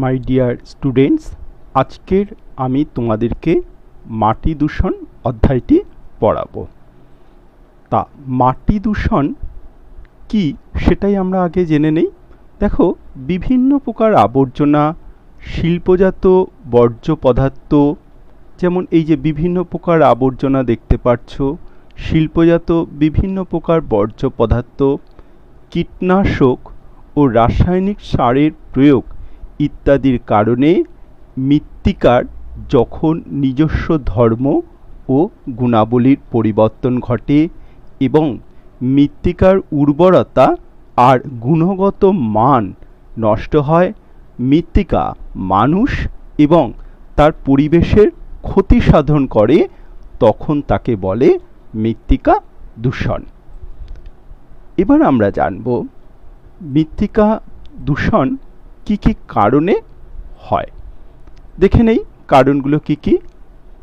My dear students আজকের আমি তোমাদেরকে মাটি দূষণ অধ্যায়টি পড়াবো। তা মাটি দূষণ কি সেটাই আমরা আগে জেনে নেই। দেখো, বিভিন্ন প্রকার আবর্জনা, শিল্পজাত বর্জ্য পদার্থ, যেমন এই যে বিভিন্ন প্রকার আবর্জনা দেখতে পাচ্ছ, শিল্পজাত বিভিন্ন প্রকার বর্জ্য পদার্থ, কীটনাশক ও রাসায়নিক সারের প্রয়োগ ইত্যাদির কারণে মৃত্তিকার যখন নিজস্ব ধর্ম ও গুণাবলীর পরিবর্তন ঘটে এবং মৃত্তিকার উর্বরতা আর গুণগত মান নষ্ট হয়, মৃত্তিকা মানুষ এবং তার পরিবেশের ক্ষতি সাধন করে, তখন তাকে বলে মৃত্তিকা দূষণ। এবার আমরা জানব, মৃত্তিকা দূষণ কি কি কারণে হয়? দেখে নেই কারণগুলো কি কি।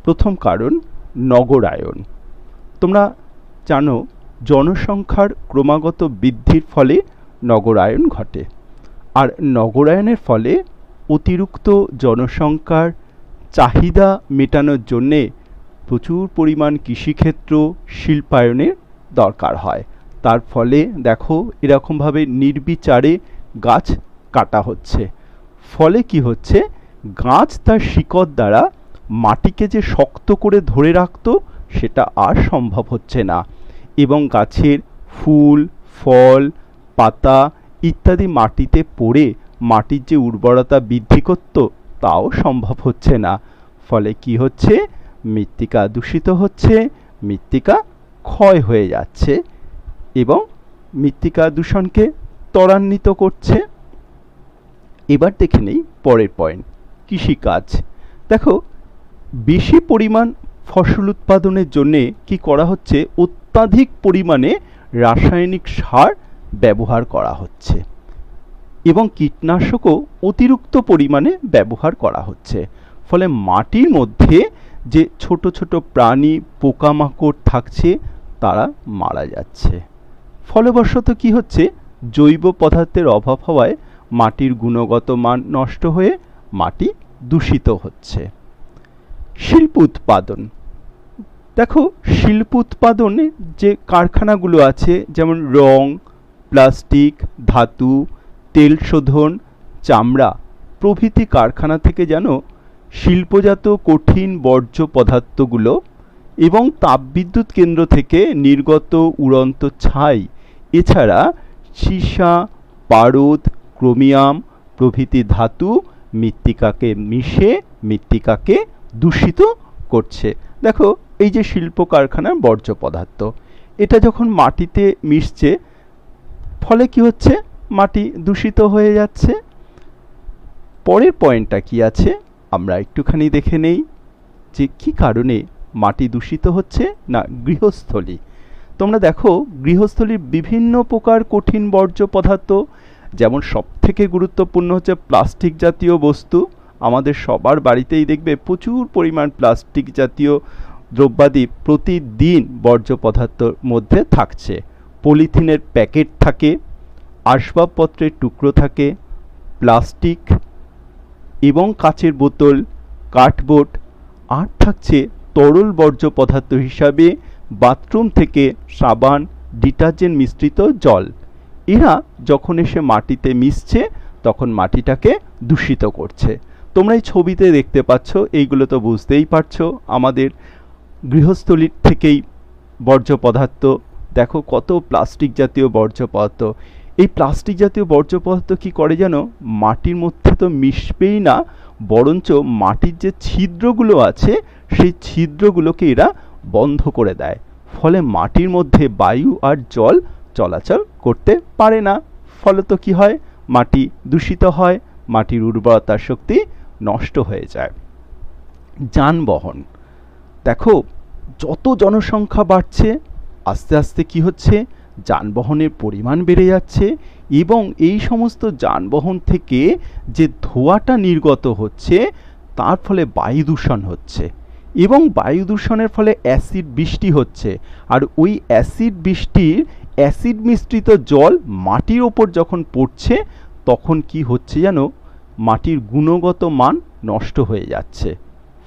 প্রথম কারণ, নগরায়ন। তোমরা জানো, জনসংখ্যার ক্রমাগত বৃদ্ধির ফলে নগরায়ন ঘটে। আর নগরায়নের ফলে অতিরিক্ত জনসংখ্যার চাহিদা মেটানোর জন্যে প্রচুর পরিমাণ কৃষিক্ষেত্র শিল্পায়নের দরকার হয়। তার ফলে দেখো, এরকমভাবে নির্বিচারে গাছ কাটা হচ্ছে। ফলে কি হচ্ছে? গাছ তার শিকড় দ্বারা মাটিকে যে শক্ত করে ধরে রাখতো, সেটা আর সম্ভব হচ্ছে না। এবং গাছের ফুল, ফল, পাতা ইত্যাদি মাটিতে পড়ে মাটির যে উর্বরতা বৃদ্ধি করত, তাও সম্ভব হচ্ছে না। ফলে কি হচ্ছে? মৃত্তিকা দূষিত হচ্ছে, মৃত্তিকা ক্ষয় হয়ে যাচ্ছে এবং মৃত্তিকা দূষণকে ত্বরান্বিত করছে। এবার দেখে নেই পরের পয়েন্ট কৃষিকাজ। দেখো, বেশি পরিমাণ ফসল উৎপাদনের জন্যে কি করা হচ্ছে? অত্যাধিক পরিমাণে রাসায়নিক সার ব্যবহার করা হচ্ছে এবং কীটনাশকও অতিরিক্ত পরিমাণে ব্যবহার করা হচ্ছে। ফলে মাটির মধ্যে যে ছোট ছোট প্রাণী পোকামাকড় থাকছে, তারা মারা যাচ্ছে। ফলবশত কি হচ্ছে? জৈব পদার্থের অভাব হওয়ায় মাটির গুণগত মান নষ্ট হয়ে মাটি দূষিত হচ্ছে। শিল্প উৎপাদন। দেখো, শিল্প উৎপাদনে যে কারখানাগুলো আছে, যেমন রং, প্লাস্টিক, ধাতু, তেল শোধন, চামড়া, প্রভৃতি কারখানা থেকে যেন শিল্পজাত কঠিন বর্জ্য পদার্থগুলো এবং তাপবিদ্যুৎ কেন্দ্র থেকে নির্গত উড়ন্ত ছাই, এছাড়া সীসা, পারদ ক্রোমিয়াম প্রভৃতি ধাতু মৃত্তিকাকে মিশে মৃত্তিকাকে দূষিত করছে। দেখো, এই যে শিল্প কারখানার বর্জ্য পদার্থ, এটা যখন মাটিতে মিশছে, ফলে কি হচ্ছে? মাটি দূষিত হয়ে যাচ্ছে। পরের পয়েন্টটা কি আছে? আমরা একটুখানি দেখে নেই যে কি কারণে মাটি দূষিত হচ্ছে না গৃহস্থলী। তোমরা দেখো, গৃহস্থলীর বিভিন্ন প্রকার কঠিন বর্জ্য পদার্থ যেমন সবথেকে গুরুত্বপূর্ণ হচ্ছে প্লাস্টিক জাতীয় বস্তু। আমাদের সবার বাড়িতেই দেখবে প্রচুর পরিমাণ প্লাস্টিক জাতীয় দ্রব্যাদি প্রতিদিন বর্জ্য পদার্থর মধ্যে থাকছে। পলিথিনের প্যাকেট থাকে, আসবাবপত্রের টুকরো থাকে, প্লাস্টিক এবং কাচের বোতল, কাঠবোর্ড আর থাকছে তরল বর্জ্য পদার্থ হিসাবে বাথরুম থেকে সাবান, ডিটারজেন্ট মিশ্রিত জল। এরা যখন এসে মাটিতে মিশছে, তখন মাটিটাকে দূষিত করছে। তোমরা এই ছবিতে দেখতে পাচ্ছ, এইগুলো তো বুঝতেই পারছ, আমাদের গৃহস্থলীর থেকেই বর্জ্য পদার্থ। দেখো কত প্লাস্টিক জাতীয় বর্জ্য পদার্থ। এই প্লাস্টিক জাতীয় বর্জ্য পদার্থ কী করে যেন মাটির মধ্যে তো মিশবেই না, বরঞ্চ মাটির যে ছিদ্রগুলো আছে, সেই ছিদ্রগুলোকে এরা বন্ধ করে দেয়। ফলে মাটির মধ্যে বায়ু আর জল চলাচল করতে পারে না। ফলত কি হয়? মাটি দূষিত হয়, মাটির উর্বরতা শক্তি নষ্ট হয়ে যায়। যানবাহন, দেখো, যত জনসংখ্যা বাড়ছে, আস্তে আস্তে কি হচ্ছে? যানবাহনের পরিমাণ বেড়ে যাচ্ছে এবং এই সমস্ত যানবাহন থেকে যে ধোঁয়াটা নির্গত হচ্ছে, তার ফলে বায়ু দূষণ হচ্ছে এবং বায়ু দূষণের ফলে অ্যাসিড বৃষ্টি হচ্ছে। আর ওই অ্যাসিড বৃষ্টির অ্যাসিড মিশ্রিত জল মাটির ওপর যখন পড়ছে, তখন কি হচ্ছে যেন মাটির গুণগত মান নষ্ট হয়ে যাচ্ছে,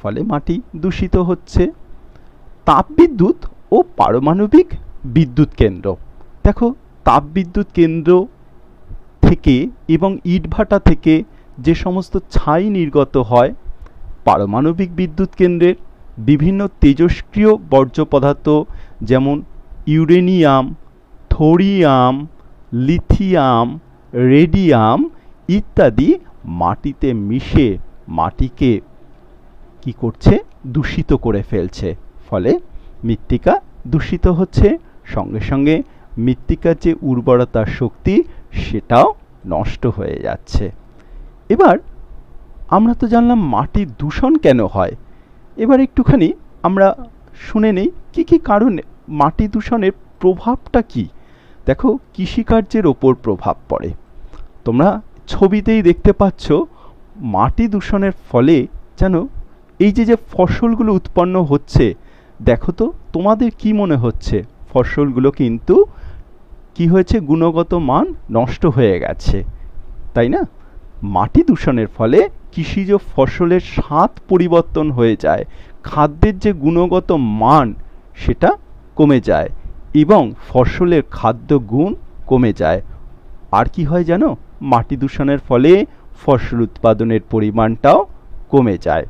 ফলে মাটি দূষিত হচ্ছে। তাপবিদ্যুৎ ও পারমাণবিক বিদ্যুৎ কেন্দ্র। দেখো, তাপবিদ্যুৎ কেন্দ্র থেকে এবং ইটভাটা থেকে যে সমস্ত ছাই নির্গত হয়, পারমাণবিক বিদ্যুৎ কেন্দ্রের বিভিন্ন তেজস্ক্রিয় বর্জ্য পদার্থ যেমন ইউরেনিয়াম থোরিয়াম লিথিয়াম রেডিয়াম ইত্যাদি মাটিতে মিশে মাটিকে কি করছে? দূষিত করে ফেলছে। ফলে মৃত্তিকা দূষিত হচ্ছে। সঙ্গে সঙ্গে মৃত্তিকার যে উর্বরতার শক্তি, সেটাও নষ্ট হয়ে যাচ্ছে। এবার আমরা তো জানলাম মাটির দূষণ কেন হয়। এবার একটুখানি আমরা শুনে নেই, কী কী কারণে মাটি দূষণের প্রভাবটা কি? দেখো, কৃষিকার্যের ওপর প্রভাব পড়ে। তোমরা ছবিতেই দেখতে পাচ্ছ, মাটি দূষণের ফলে যেন এই যে যে ফসলগুলো উৎপন্ন হচ্ছে, দেখো তো, তোমাদের কি মনে হচ্ছে? ফসলগুলো কিন্তু কি হয়েছে? গুণগত মান নষ্ট হয়ে গেছে। তাই না? মাটি দূষণের ফলে কৃষিজ ফসলের স্বাদ পরিবর্তন হয়ে যায়। খাদ্যের যে গুণগত মান, সেটা কমে যায়। এবং ফসলের খাদ্য গুণ কমে যায়। আর কি হয় জানো? মাটি দূষণের ফলে ফসল উৎপাদনের পরিমাণটাও কমে যায়।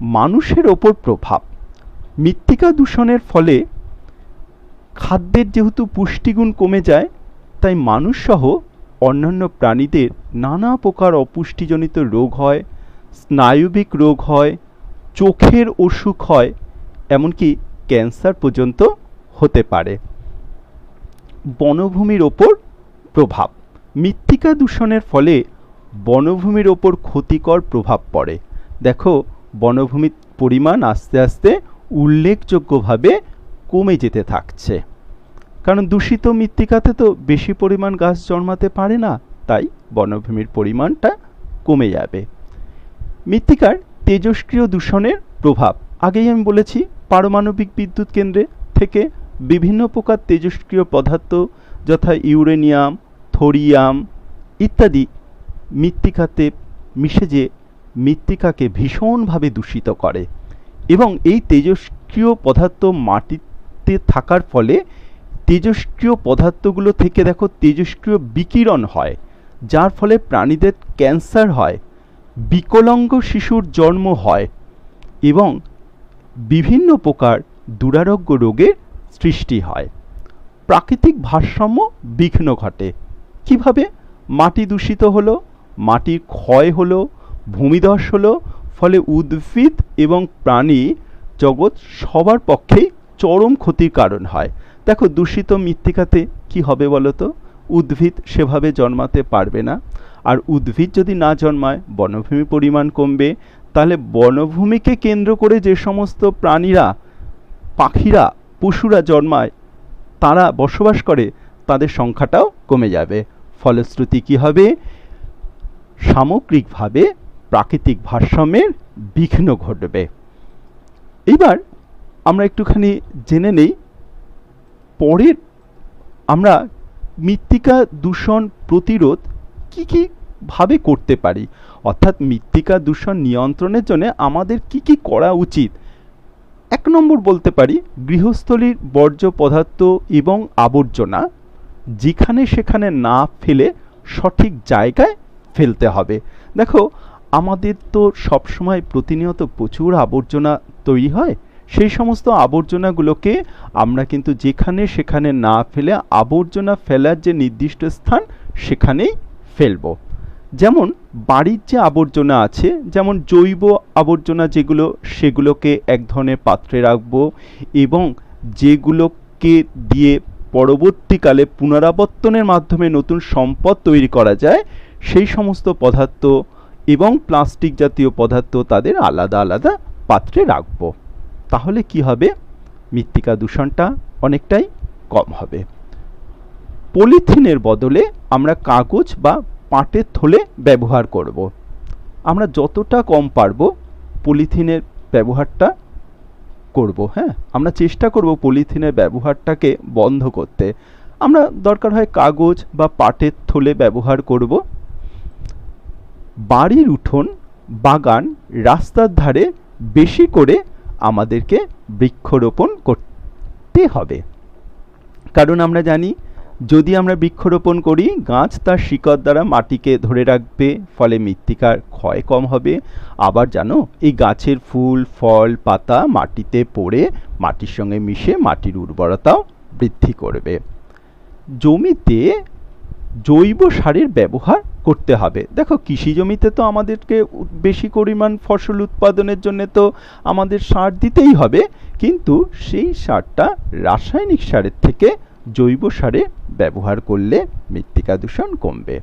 মানুষের ওপর প্রভাব। মৃত্তিকা দূষণের ফলে খাদ্যের যেহেতু পুষ্টিগুণ কমে যায়, তাই মানুষসহ অন্যান্য প্রাণীদের নানা প্রকার অপুষ্টিজনিত রোগ হয়, স্নায়ুবিক রোগ হয়, চোখের অসুখ হয়, এমনকি ক্যান্সার পর্যন্ত হতে পারে। বনভূমির ওপর প্রভাব। মৃত্তিকা দূষণের ফলে বনভূমির ওপর ক্ষতিকর প্রভাব পড়ে। দেখো, বনভূমির পরিমাণ আস্তে আস্তে উল্লেখযোগ্যভাবে কমে যেতে থাকছে। কারণ দূষিত মৃত্তিকাতে তো বেশি পরিমাণ গাছ জন্মাতে পারে না, তাই বনভূমির পরিমাণটা কমে যাবে। মৃত্তিকার তেজস্ক্রিয় দূষণের প্রভাব। আগেই আমি বলেছি, পারমাণবিক বিদ্যুৎ কেন্দ্রে থেকে বিভিন্ন প্রকার তেজস্ক্রিয় পদার্থ, যথা ইউরেনিয়াম, থোরিয়াম ইত্যাদি মৃত্তিকাতে মিশে যে মৃত্তিকাকে ভীষণভাবে দূষিত করে এবং এই তেজস্ক্রিয় পদার্থ মাটিতে থাকার ফলে তেজস্ক্রিয় পদার্থগুলো থেকে দেখো তেজস্ক্রিয় বিকিরণ হয়, যার ফলে প্রাণীদের ক্যান্সার হয়, বিকলাঙ্গ শিশুর জন্ম হয় এবং বিভিন্ন প্রকার দুরারোগ্য রোগের সৃষ্টি হয়। প্রাকৃতিক ভারসাম্য বিঘ্ন ঘটে। কীভাবে? মাটি দূষিত হলো, মাটির ক্ষয় হলো, ভূমিধস হলো, ফলে উদ্ভিদ এবং প্রাণী জগৎ সবার পক্ষেই চরম ক্ষতির কারণ হয়। দেখো, দূষিত মৃত্তিকাতে কি হবে বলো তো উদ্ভিদ সেভাবে জন্মাতে পারবে না। আর উদ্ভিদ যদি না জন্মায়, বনভূমি পরিমাণ কমবে। তাহলে বনভূমিকে কেন্দ্র করে যে সমস্ত প্রাণীরা, পাখিরা পশুরা জন্মায়, তারা বসবাস করে, তাদের সংখ্যাটাও কমে যাবে। ফলশ্রুতি কী হবে? সামগ্রিকভাবে প্রাকৃতিক ভারসাম্যের বিঘ্ন ঘটবে। এবার আমরা একটুখানি জেনে নেই, পরের আমরা মৃত্তিকা দূষণ প্রতিরোধ কী কী ভাবে করতে পারি? অর্থাৎ মৃত্তিকা দূষণ নিয়ন্ত্রণের জন্য আমাদের কি কি করা উচিত? এক নম্বর বলতে পারি গৃহস্থলীর বর্জ্য পদার্থ এবং আবর্জনা যেখানে সেখানে না ফেলে সঠিক জায়গায় ফেলতে হবে। দেখো, আমাদের তো সবসময় প্রতিনিয়ত প্রচুর আবর্জনা তৈরি হয়। সেই সমস্ত আবর্জনাগুলোকে আমরা কিন্তু যেখানে সেখানে না ফেলে আবর্জনা ফেলার যে নির্দিষ্ট স্থান সেখানেই ফেলব। যেমন বাড়ির যে আবর্জনা আছে, যেমন জৈব আবর্জনা যেগুলো, সেগুলোকে এক ধরনের পাত্রে রাখব এবং যেগুলোকে দিয়ে পরবর্তীকালে পুনরাবর্তনের মাধ্যমে নতুন সম্পদ তৈরি করা যায়, সেই সমস্ত পদার্থ এবং প্লাস্টিক জাতীয় পদার্থ তাদের আলাদা আলাদা পাত্রে রাখব। তাহলে কি হবে? মৃত্তিকা দূষণটা অনেকটাই কম হবে। পলিথিনের বদলে আমরা কাগজ বা পাটের থলে ব্যবহার করব। আমরা যতটা কম পারব পলিথিনের ব্যবহারটা করব হ্যাঁ? আমরা চেষ্টা করব পলিথিনের ব্যবহারটাকে বন্ধ করতে। আমরা দরকার হয় কাগজ বা পাটের থলে ব্যবহার করব। বাড়ির উঠোন, বাগান রাস্তার ধারে বেশি করে আমাদেরকে বৃক্ষরোপণ করতে হবে। কারণ আমরা জানি যদি আমরা বৃক্ষরোপণ করি, গাছ তার শিকড় দ্বারা মাটিকে ধরে রাখবে, ফলে মৃত্তিকার ক্ষয় কম হবে। আবার জানো, এই গাছের ফুল, ফল, পাতা মাটিতে পড়ে, মাটির সঙ্গে মিশে মাটির উর্বরতাও বৃদ্ধি করবে। জমিতে জৈব সারের ব্যবহার করতে হবে। দেখো, কৃষি জমিতে তো আমাদেরকে বেশি পরিমাণ ফসল উৎপাদনের জন্য তো আমাদের সার দিতেই হবে। কিন্তু সেই সারটা রাসায়নিক সারের থেকে জৈব সারে ব্যবহার করলে মৃত্তিকা দূষণ কমবে।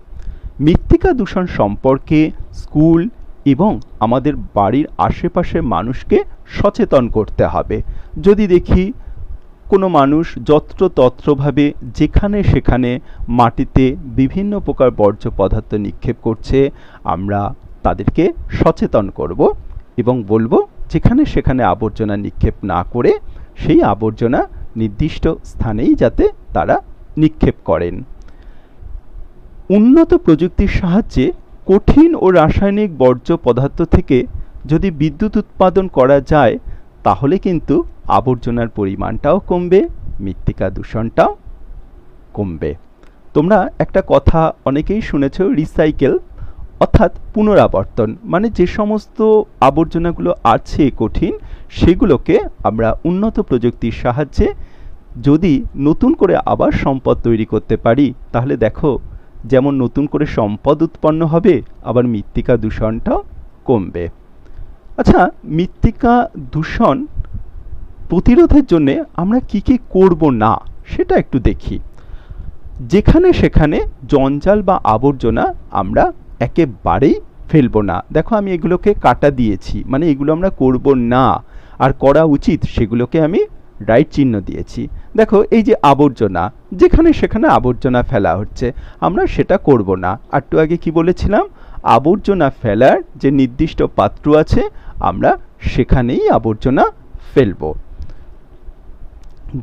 মৃত্তিকা দূষণ সম্পর্কে স্কুল এবং আমাদের বাড়ির আশেপাশের মানুষকে সচেতন করতে হবে। যদি দেখি কোনো মানুষ যত্রতত্রভাবে যেখানে সেখানে মাটিতে বিভিন্ন প্রকার বর্জ্য পদার্থ নিক্ষেপ করছে, আমরা তাদেরকে সচেতন করব এবং বলব, যেখানে সেখানে আবর্জনা নিক্ষেপ না করে সেই আবর্জনা নির্দিষ্ট স্থানেই যাতে তারা নিক্ষেপ করেন। উন্নত প্রযুক্তির সাহায্যে কঠিন ও রাসায়নিক বর্জ্য পদার্থ থেকে যদি বিদ্যুৎ উৎপাদন করা যায়, তাহলে কিন্তু আবর্জনার পরিমাণটাও কমবে, মৃত্তিকা দূষণটাও কমবে। তোমরা একটা কথা অনেকেই শুনেছ, রিসাইকেল, অর্থাৎ পুনরাবর্তন। মানে যে সমস্ত আবর্জনাগুলো আছে কঠিন সেগুলোকে আমরা উন্নত প্রযুক্তির সাহায্যে যদি নতুন করে আবার সম্পদ তৈরি করতে পারি, তাহলে দেখো, যেমন নতুন করে সম্পদ উৎপন্ন হবে, আবার মৃত্তিকা দূষণটাও কমবে। আচ্ছা মৃত্তিকা দূষণ প্রতিরোধের জন্য আমরা কি কি করব না, সেটা একটু দেখি। যেখানে সেখানে জঞ্জাল বা আবর্জনা আমরা একেবারেই ফেলব না। দেখো, আমি এগুলোকে কাটা দিয়েছি মানে এগুলো আমরা করব না। আর করা উচিত সেগুলোকে আমি রাইট চিহ্ন দিয়েছি। দেখো, এই যে আবর্জনা, যেখানে সেখানে আবর্জনা ফেলা হচ্ছে, আমরা সেটা করব না। আর একটু আগে কি বলেছিলাম? আবর্জনা ফেলার যে নির্দিষ্ট পাত্র আছে, আমরা সেখানেই আবর্জনা ফেলব।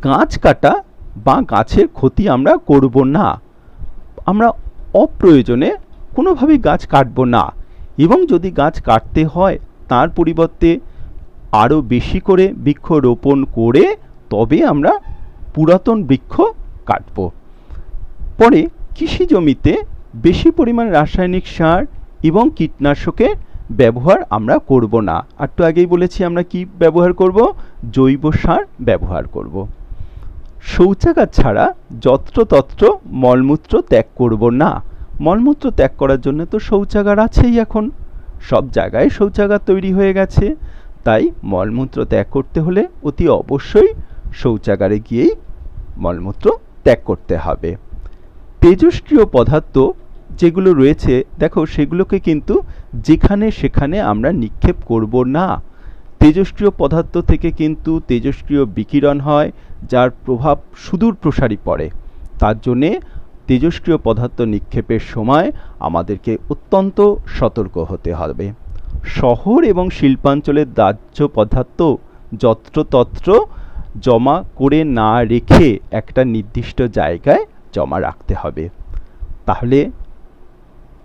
গাছ কাটা বা গাছের ক্ষতি আমরা করব না। আমরা অপ্রয়োজনে কোনোভাবেই গাছ কাটব না। এবং যদি গাছ কাটতে হয়, তার পরিবর্তে আরও বেশি করে বৃক্ষ রোপণ করে তবে আমরা পুরাতন বৃক্ষ কাটব। পরে কৃষি জমিতে বেশি পরিমাণ রাসায়নিক সার এবং কীটনাশকের ব্যবহার আমরা করব না। আর একটু আগেই বলেছি আমরা কি ব্যবহার করব? জৈব সার ব্যবহার করব। শৌচাগার ছাড়া যত্রতত্র মলমূত্র ত্যাগ করব না। মলমূত্র ত্যাগ করার জন্য তো শৌচাগার আছেই এখন। সব জায়গায় শৌচাগার তৈরি হয়ে গেছে। তাই মলমূত্র ত্যাগ করতে হলে অতি অবশ্যই শৌচাগারে গিয়েই মলমূত্র ত্যাগ করতে হবে। তেজস্ক্রিয় পদার্থ যেগুলো রয়েছে, দেখো সেগুলোকে কিন্তু যেখানে সেখানে আমরা নিক্ষেপ করব না। তেজস্ক্রিয় পদার্থ থেকে কিন্তু তেজস্ক্রিয় বিকিরণ হয়, যার প্রভাব সুদূর প্রসারী পড়ে। তার জন্যে তেজস্ক্রিয় পদার্থ নিক্ষেপের সময় আমাদেরকে অত্যন্ত সতর্ক হতে হবে। শহর এবং শিল্পাঞ্চলের দাহ্য পদার্থ যত্রতত্র জমা করে না রেখে একটা নির্দিষ্ট জায়গায় জমা রাখতে হবে। তাহলে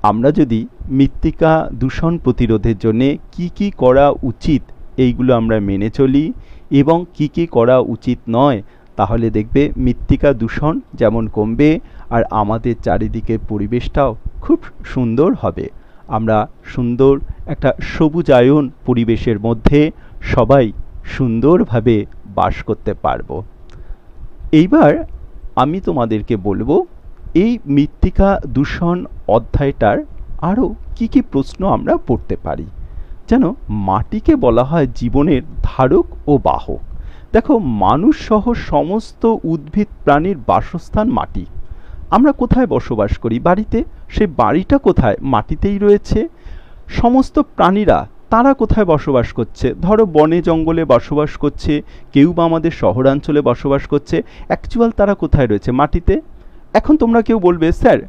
আমরা যদি মৃত্তিকা দূষণ প্রতিরোধের জন্য কি কি করা উচিত এইগুলো আমরা মেনে চলি এবং কি কি করা উচিত নয়, তাহলে দেখবে মৃত্তিকা দূষণ যেমন কমবে আর আমাদের চারিদিকের পরিবেশটাও খুব সুন্দর হবে। আমরা সুন্দর একটা সবুজায়ন পরিবেশের মধ্যে সবাই সুন্দরভাবে বাস করতে পারব। এইবার আমি তোমাদেরকে বলব, এই মৃত্তিকা দূষণ অধ্যায়টার আরও কি কি প্রশ্ন আমরা পড়তে পারি। যেন মাটিকে বলা হয় জীবনের ধারক ও বাহক। দেখো, মানুষ সহ সমস্ত উদ্ভিদ প্রাণীর বাসস্থান মাটি। আমরা কোথায় বসবাস করি? বাড়িতে? সেই বাড়িটা কোথায়? মাটিতেই রয়েছে। সমস্ত প্রাণীরা তারা কোথায় বসবাস করছে? ধরো বনে জঙ্গলে বসবাস করছে, কেউ বা আমাদের শহরাঞ্চলে বসবাস করছে অ্যাকচুয়াল তারা কোথায় রয়েছে? মাটিতে? এখন তোমরা কেউ বলবে, স্যার,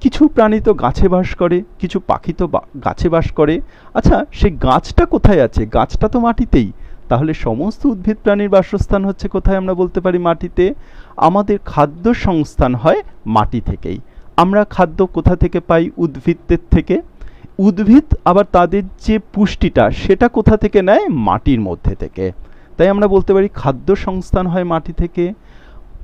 কিছু প্রাণী তো গাছে বাস করে, কিছু পাখি তো গাছে বাস করে। আচ্ছা সে গাছটা কোথায় আছে? গাছটা তো মাটিতেই। তাহলে সমস্ত উদ্ভিদ প্রাণীর বাসস্থান হচ্ছে কোথায় আমরা বলতে পারি মাটিতে? আমাদের খাদ্য সংস্থান হয় মাটি থেকেই। আমরা খাদ্য কোথা থেকে পাই? উদ্ভিদদের থেকে। উদ্ভিদ আবার তাদের যে পুষ্টিটা সেটা কোথা থেকে নেয়? মাটির মধ্যে থেকে। তাই আমরা বলতে পারি খাদ্য সংস্থান হয় মাটি থেকে।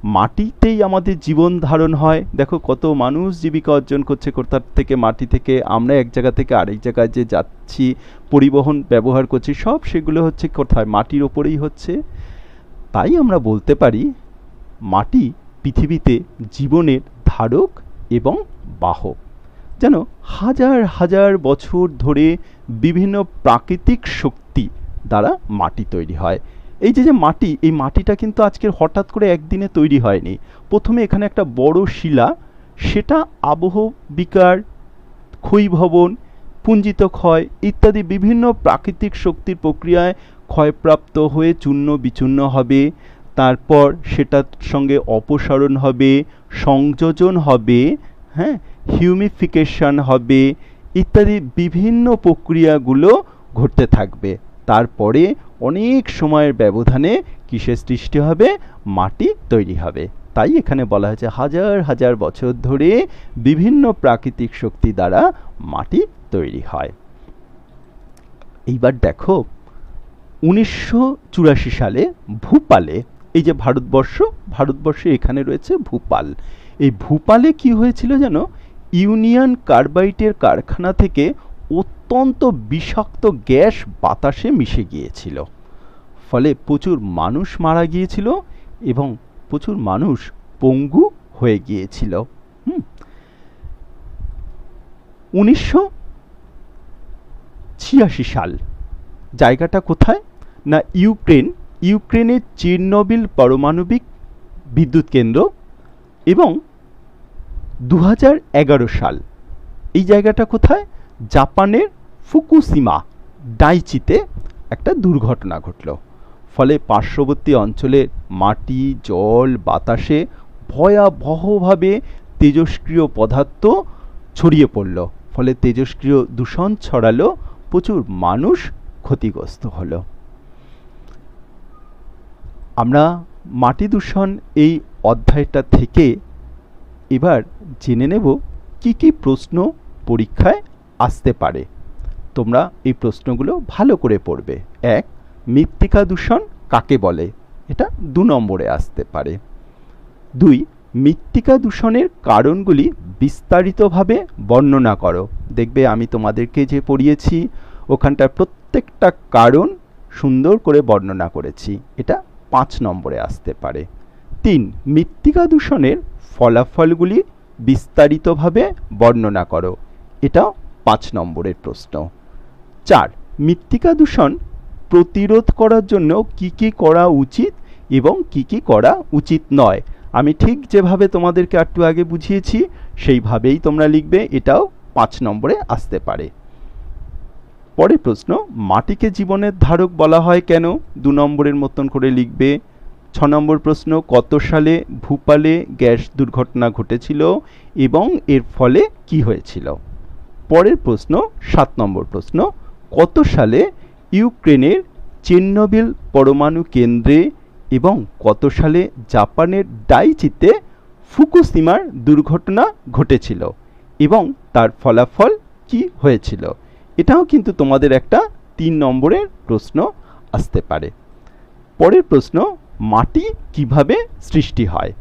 মাটিতেই আমাদের জীবন ধারণ হয়। দেখো কত মানুষ জীবিকা অর্জন করছে কোথার থেকে? মাটি থেকে। আমরা এক জায়গা থেকে আরেক জায়গায় যে যাচ্ছি, পরিবহন ব্যবহার করছি, সব সেগুলো হচ্ছে কোথায়? মাটির ওপরেই হচ্ছে। তাই আমরা বলতে পারি মাটি পৃথিবীতে জীবনের ধারক এবং বাহক। যেন হাজার হাজার বছর ধরে বিভিন্ন প্রাকৃতিক শক্তি দ্বারা মাটি তৈরি হয়। এই যে যে মাটি, এই মাটিটা কিন্তু আজকের হঠাৎ করে একদিনে তৈরি হয়নি। প্রথমে এখানে একটা বড় শিলা, সেটা আবহ বিকার, ক্ষয়ীভবন, পুঞ্জিত ক্ষয় ইত্যাদি বিভিন্ন প্রাকৃতিক শক্তির প্রক্রিয়ায় ক্ষয়প্রাপ্ত হয়ে চূর্ণ বিচূর্ণ হবে। তারপর সেটার সঙ্গে অপসারণ হবে, সংযোজন হবে হ্যাঁ? হিউমিফিকেশন হবে, ইত্যাদি বিভিন্ন প্রক্রিয়াগুলো ঘটতে থাকবে। তারপরে অনেক সময়ের ব্যবধানে কিসের সৃষ্টি হবে? মাটি তৈরি হবে। তাই এখানে বলা হয়েছে হাজার হাজার বছর ধরে বিভিন্ন প্রাকৃতিক শক্তি দ্বারা মাটি তৈরি হয়। এইবার দেখো, উনিশশো চুরাশি সালে ভূপালে, এই যে ভারতবর্ষ, ভারতবর্ষে এখানে রয়েছে ভূপাল। এই ভূপালে কি হয়েছিল যেন? ইউনিয়ন কার্বাইটের কারখানা থেকে অত্যন্ত বিষাক্ত গ্যাস বাতাসে মিশে গিয়েছিল। ফলে প্রচুর মানুষ মারা গিয়েছিল এবং প্রচুর মানুষ পঙ্গু হয়ে গিয়েছিল। উনিশশো ছিয়াশি সাল। জায়গাটা কোথায়? না, ইউক্রেন। ইউক্রেনের চেরনোবিল পারমাণবিক বিদ্যুৎ কেন্দ্র এবং দু হাজার এগারো সাল। এই জায়গাটা কোথায়? জাপানের ফুকুসিমা ডাইচিতে একটা দুর্ঘটনা ঘটল। ফলে পার্শ্ববর্তী অঞ্চলের মাটি, জল, বাতাসে ভয়াবহভাবে তেজস্ক্রিয় পদার্থ ছড়িয়ে পড়ল। ফলে তেজস্ক্রিয় দূষণ ছড়ালো, প্রচুর মানুষ ক্ষতিগ্রস্ত হলো। আমরা মাটি দূষণ এই অধ্যায়টা থেকে এবার জেনে নেব কি কি প্রশ্ন পরীক্ষায় আসতে পারে। তোমরা এই প্রশ্নগুলো ভালো করে পড়বে। এক, মৃত্তিকা দূষণ কাকে বলে? এটা দু নম্বরে আসতে পারে। দুই, মৃত্তিকা দূষণের কারণগুলি বিস্তারিতভাবে বর্ণনা করো। দেখবে আমি তোমাদেরকে যে পড়িয়েছি, ওখানটার প্রত্যেকটা কারণ সুন্দর করে বর্ণনা করেছি। এটা পাঁচ নম্বরে আসতে পারে। তিন, মৃত্তিকা দূষণের ফলাফলগুলি বিস্তারিতভাবে বর্ণনা করো। এটাও পাঁচ নম্বরের প্রশ্ন। চার, মৃত্তিকা দূষণ প্রতিরোধ করার জন্য কি কি করা উচিত এবং কি কি করা উচিত নয়। আমি ঠিক যেভাবে তোমাদেরকে একটু আগে বুঝিয়েছি, সেইভাবেই তোমরা লিখবে, এটাও পাঁচ নম্বরে আসতে পারে। পরের প্রশ্ন, মাটিকে জীবনের ধারক বলা হয় কেন? দু নম্বরের মতন করে লিখবে। ছ নম্বর প্রশ্ন, কত সালে ভূপালে গ্যাস দুর্ঘটনা ঘটেছিল এবং এর ফলে কি হয়েছিল? পরের প্রশ্ন, সাত নম্বর প্রশ্ন, কত সালে ইউক্রেনের চেন্নবিল পরমাণু কেন্দ্রে এবং কত সালে জাপানের ডাইচিতে ফুকুসিমার দুর্ঘটনা ঘটেছিল এবং তার ফলাফল কি হয়েছিল? এটাও কিন্তু তোমাদের একটা তিন নম্বরের প্রশ্ন আসতে পারে। পরের প্রশ্ন মাটি কীভাবে সৃষ্টি হয়?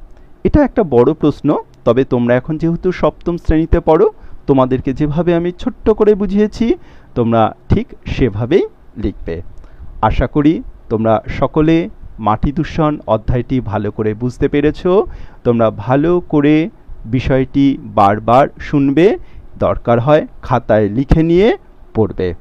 এটা একটা বড় প্রশ্ন, তবে তোমরা এখন যেহেতু সপ্তম শ্রেণীতে পড়ো, তোমাদেরকে যেভাবে আমি ছোট্ট করে বুঝিয়েছি, তোমরা ঠিক সেভাবেই লিখবে। আশা করি তোমরা সকলে মাটি দূষণ অধ্যায়টি ভালো করে বুঝতে পেরেছ। তোমরা ভালো করে বিষয়টি বারবার শুনবে, দরকার হয় খাতায় লিখে নিয়ে পড়বে।